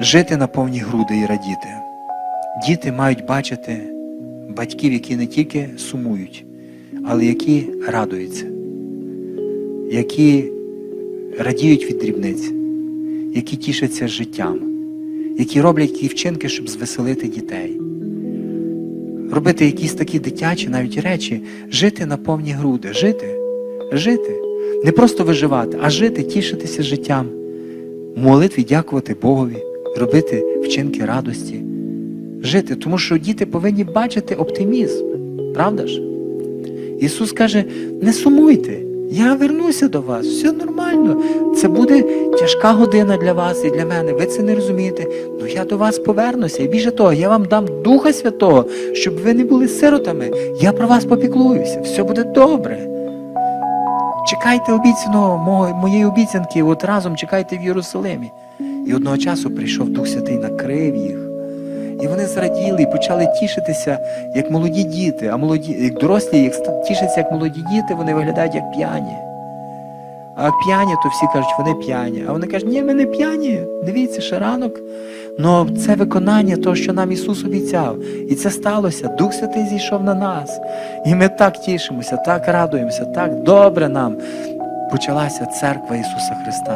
жити на повні груди і радіти. Діти мають бачити батьків, які не тільки сумують, але які радуються, які радіють від дрібниць, які тішаться життям, які роблять ті вчинки, щоб звеселити дітей. Робити якісь такі дитячі навіть речі, жити на повні груди, жити, жити. Не просто виживати, а жити, тішитися життям, молитві дякувати Богові, робити вчинки радості, жити, тому що діти повинні бачити оптимізм. Правда ж? Ісус каже: не сумуйте, я вернуся до вас, все нормально. Це буде тяжка година для вас і для мене. Ви це не розумієте. Ну я до вас повернуся. І більше того, я вам дам Духа Святого, щоб ви не були сиротами. Я про вас попіклуюся, все буде добре. Чекайте обіцяного моєї обіцянки, от разом чекайте в Єрусалимі. І одного часу прийшов Дух Святий, накрив їх. І вони зраділи і почали тішитися, як молоді діти, а молоді, як дорослі, як тішаться, як молоді діти, вони виглядають як п'яні. А як п'яні, то всі кажуть, вони п'яні. А вони кажуть, ні, ми не п'яні. Дивіться, ще ранок. Ну це виконання того, що нам Ісус обіцяв. І це сталося. Дух Святий зійшов на нас. І ми так тішимося, так радуємося, так добре нам. Почалася церква Ісуса Христа.